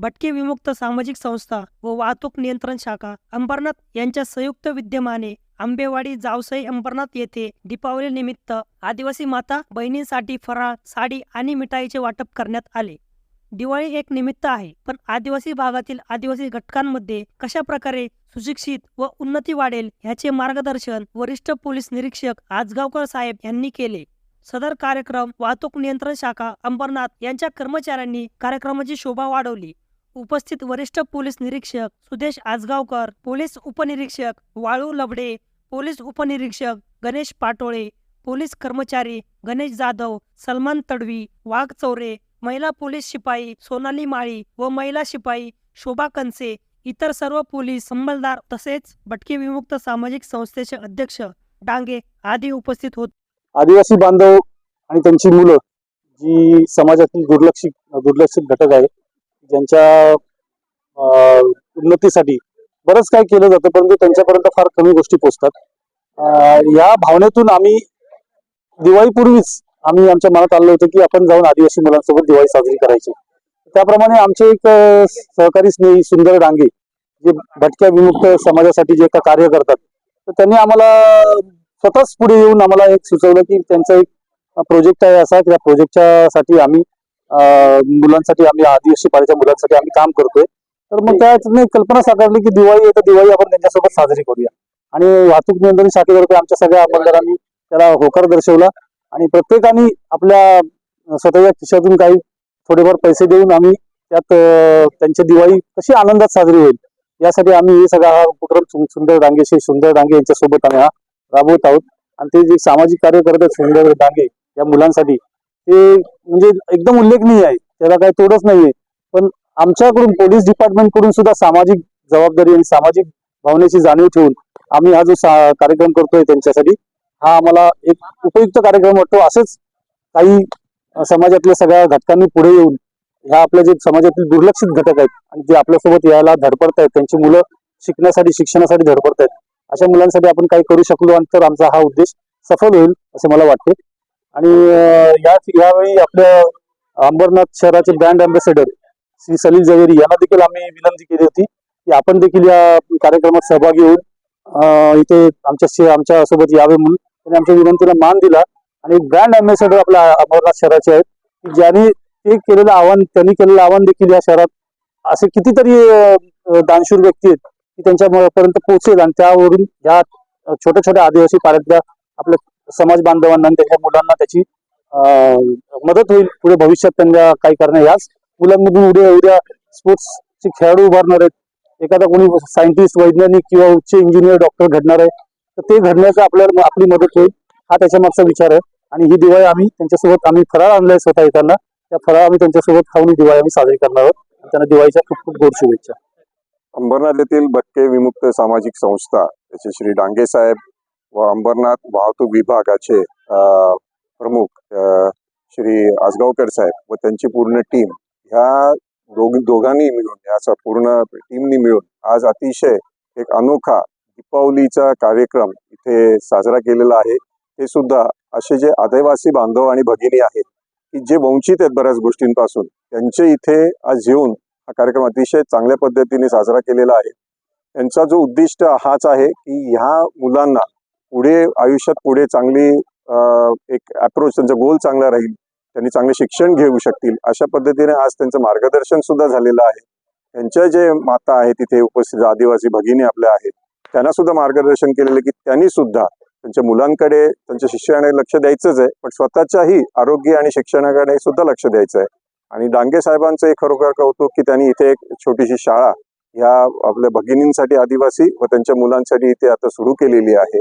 भटके विमुक्त सामाजिक संस्था व वाहतूक नियंत्रण शाखा अंबरनाथ यांच्या संयुक्त विद्यमाने आंबेवाडी जावसई अंबरनाथ येथे दीपावली निमित्त आदिवासी माता बहिणींसाठी फराळ साडी आणि मिठाईचे वाटप करण्यात आले. दिवाळी एक निमित्त आहे पण आदिवासी भागातील आदिवासी घटकांमध्ये कशा प्रकारे सुशिक्षित व उन्नती वाढेल ह्याचे मार्गदर्शन वरिष्ठ पोलीस निरीक्षक आजगावकर साहेब यांनी केले. सदर कार्यक्रम वाहतूक नियंत्रण शाखा अंबरनाथ यांच्या कर्मचाऱ्यांनी कार्यक्रमाची शोभा वाढवली. उपस्थित वरिष्ठ पोलीस निरीक्षक सुदेश आजगावकर पोलीस उपनिरीक्षक वाळू लबडे पोलीस उपनिरीक्षक गणेश पाटोळे पोलीस कर्मचारी गणेश जाधव सलमान तडवी वाघ चौरे महिला पोलीस शिपाई सोनाली माळी व महिला शिपाई शोभा कनसे इतर सर्व पोलीस अंमलदार तसेच भटके विमुक्त सामाजिक संस्थेचे अध्यक्ष डांगे आदी उपस्थित होत आदिवासी बांधव आणि त्यांची मुलं जी समाजातील दुर्लक्षित दुर्लक्षित घटक आहे ज्यांच्या उन्नतीसाठी बरंच काय केलं जातं परंतु त्यांच्यापर्यंत फार कमी गोष्टी पोचतात. या भावनेतून आम्ही दिवाळीपूर्वीच आम्ही आमच्या मनात आलं होतं की आपण जाऊन आदिवासी मुलांसोबत दिवाळी साजरी करायची. त्याप्रमाणे आमचे एक सहकारी स्नेही सुंदर डांगे जे भटक्या विमुक्त समाजासाठी जे का कार्य करतात तर त्यांनी आम्हाला स्वतःच पुढे येऊन आम्हाला एक सुचवलं की त्यांचा एक प्रोजेक्ट आहे असा की त्या प्रोजेक्टच्या साठी आम्ही मुलांसाठी आम्ही आदिवासी पाड्याच्या मुलांसाठी आम्ही काम करतोय. तर मग एक कल्पना साकारली की दिवाळी आहे तर दिवाळी आपण त्यांच्यासोबत साजरी करूया. आणि वाहतूक नियंत्रण शाखेतर्फे आमच्या सगळ्या अंमलदारांनी त्याला होकार दर्शवला. आणि प्रत्येकाने आपल्या स्वतःच्या खिशातून काही थोडेफार पैसे देऊन आम्ही त्यात त्यांची दिवाळी कशी आनंदात साजरी होईल यासाठी आम्ही हे सगळा हा उपक्रम सुंदर डांगे श्री सुंदर डांगे यांच्यासोबत आम्ही हा राबवत आहोत. आणि ते जे सामाजिक कार्य करत आहेत सुंदर डांगे या मुलांसाठी ते म्हणजे एकदम उल्लेखनीय आहे. त्याला काही तोडच नाहीये. पण आमच्याकडून पोलीस डिपार्टमेंटकडून सुद्धा सामाजिक जबाबदारी आणि सामाजिक भावनेची जाणीव ठेवून आम्ही हा जो सा- कार्यक्रम करतोय त्यांच्यासाठी हा आम्हाला एक उपयुक्त कार्यक्रम वाटतो. असंच काही समाजातल्या सगळ्या घटकांनी पुढे येऊन ह्या आपल्या जे समाजातील दुर्लक्षित घटक आहेत आणि जे आपल्यासोबत यायला धडपडत आहेत त्यांची मुलं शिकण्यासाठी शिक्षणासाठी धडपडत आहेत अशा मुलांसाठी आपण काही करू शकलो आणि तर आमचा हा उद्देश सफल होईल असं मला वाटते. आणि याच या यावेळी आपल्या अंबरनाथ शहराचे ब्रँड अँबॅसेडर श्री सलील जवेरी यांना देखील आम्ही विनंती केली होती की आपण देखील या कार्यक्रमात सहभागी होऊन इथे आमच्या आमच्यासोबत यावे म्हणून. त्यांनी आमच्या विनंतीला मान दिला. आणि ब्रँड अँबॅसेडर आपल्या अंबरनाथ शहराचे आहेत की ज्यांनी ते केलेलं आव्हान त्यांनी केलेलं आव्हान देखील या शहरात असे कितीतरी दानशूर व्यक्ती आहेत की त्यांच्यापर्यंत पोहोचेल. आणि त्यावरून ह्या छोट्या छोट्या आदिवासी पाड्यातल्या आपल्या समाज बांधवांना त्याच्या त्यांच्या मुलांना त्याची मदत होईल पुढे भविष्यात त्यांना काही करणे. याच मुलांमधून उद्या उद्या स्पोर्ट्सचे खेळाडू उभारणार आहेत. एखादा कोणी सायंटिस्ट वैज्ञानिक किंवा उच्च इंजिनियर डॉक्टर घडणार आहे तर ते घडण्याचा आपल्याला आपली मदत होईल. हा त्याच्या मागचा विचार आहे. आणि ही दिवाळी आम्ही त्यांच्यासोबत आम्ही फराळ आणलाय स्वतः येताना. त्या फराळ आम्ही त्यांच्यासोबत खाऊन ही दिवाळी आम्ही साजरी करणार आहोत. त्यांना दिवाळीच्या खूप खूप गोड शुभेच्छा. अंबरनाथ येथील भटके विमुक्त सामाजिक संस्था त्याचे श्री डांगे साहेब व अंबरनाथ वाहतूक विभागाचे प्रमुख श्री आजगावकर साहेब व त्यांची पूर्ण टीम ह्या दोघ दोघांनी मिळून या पूर्ण टीमनी मिळून आज अतिशय एक अनोखा दीपावलीचा कार्यक्रम इथे साजरा केलेला आहे. हे सुद्धा असे जे आदिवासी बांधव आणि भगिनी आहेत की जे वंचित आहेत बऱ्याच गोष्टींपासून त्यांचे इथे आज येऊन हा कार्यक्रम अतिशय चांगल्या पद्धतीने साजरा केलेला आहे. त्यांचा जो उद्दिष्ट हाच आहे की ह्या मुलांना पुढे आयुष्यात पुढे चांगली एक अप्रोच त्यांचा गोल चांगला राहील त्यांनी चांगले शिक्षण घेऊ शकतील अशा पद्धतीने आज त्यांचं मार्गदर्शन सुद्धा झालेलं आहे. त्यांच्या जे माता आहेत तिथे उपस्थित आदिवासी भगिनी आपल्या आहेत त्यांना सुद्धा मार्गदर्शन केलेलं की त्यांनी सुद्धा त्यांच्या मुलांकडे त्यांच्या शिक्षणाकडे लक्ष द्यायचंच आहे पण स्वतःच्याही आरोग्य आणि शिक्षणाकडे सुद्धा लक्ष द्यायचं आहे आणि डांगे साहेबांचं एक खरोखर कौतुक की त्यांनी इथे एक छोटीशी शाळा ह्या आपल्या भगिनींसाठी आदिवासी व त्यांच्या मुलांसाठी इथे आता सुरू केलेली आहे.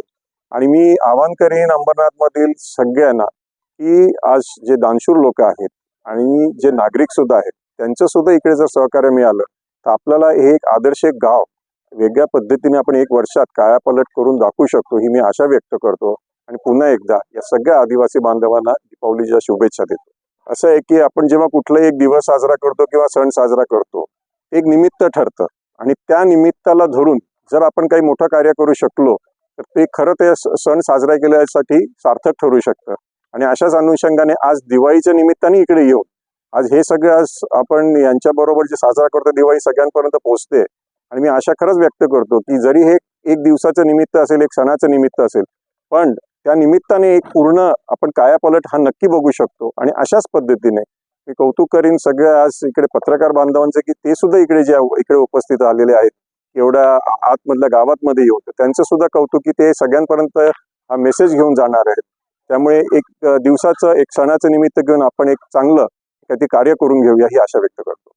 आणि मी आवाहन करेन अंबरनाथमधील सगळ्यांना की आज जे दानशूर लोक आहेत आणि जे नागरिक सुद्धा आहेत त्यांचं सुद्धा इकडे जर सहकार्य मिळालं तर आपल्याला हे एक आदर्श एक गाव वेगळ्या पद्धतीने आपण एक वर्षात कायापलट करून दाखवू शकतो ही मी आशा व्यक्त करतो. आणि पुन्हा एकदा या सगळ्या आदिवासी बांधवांना दीपावलीच्या शुभेच्छा देतो. असं आहे की आपण जेव्हा कुठलाही एक दिवस साजरा करतो किंवा सण साजरा करतो एक निमित्त ठरतं. आणि त्या निमित्ताला धरून जर आपण काही मोठं कार्य करू शकलो तर ते खरं ते सण साजरा केल्यासाठी सार्थक ठरू शकतं. आणि अशाच अनुषंगाने आज दिवाळीच्या निमित्ताने इकडे येऊन आज हे सगळं आज आपण यांच्याबरोबर जे साजरा करतो दिवाळी सगळ्यांपर्यंत पोहोचते. आणि मी आशा खरंच व्यक्त करतो की जरी हे एक दिवसाचं निमित्त असेल एक सणाचं निमित्त असेल पण त्या निमित्ताने एक पूर्ण आपण कायापलट हा नक्की बघू शकतो. आणि अशाच पद्धतीने मी कौतुक करीन सगळ्या आज इकडे पत्रकार बांधवांचे की ते सुद्धा इकडे जे इकडे उपस्थित आलेले आहेत. एवढ्या आतमधल्या गावातमध्ये येऊन त्यांचं सुद्धा कौतुक की ते सगळ्यांपर्यंत हा मेसेज घेऊन जाणार आहेत. त्यामुळे एक दिवसाचं एक सणाचं निमित्त घेऊन आपण एक चांगलं काहीतरी कार्य करून घेऊया ही आशा व्यक्त करतो.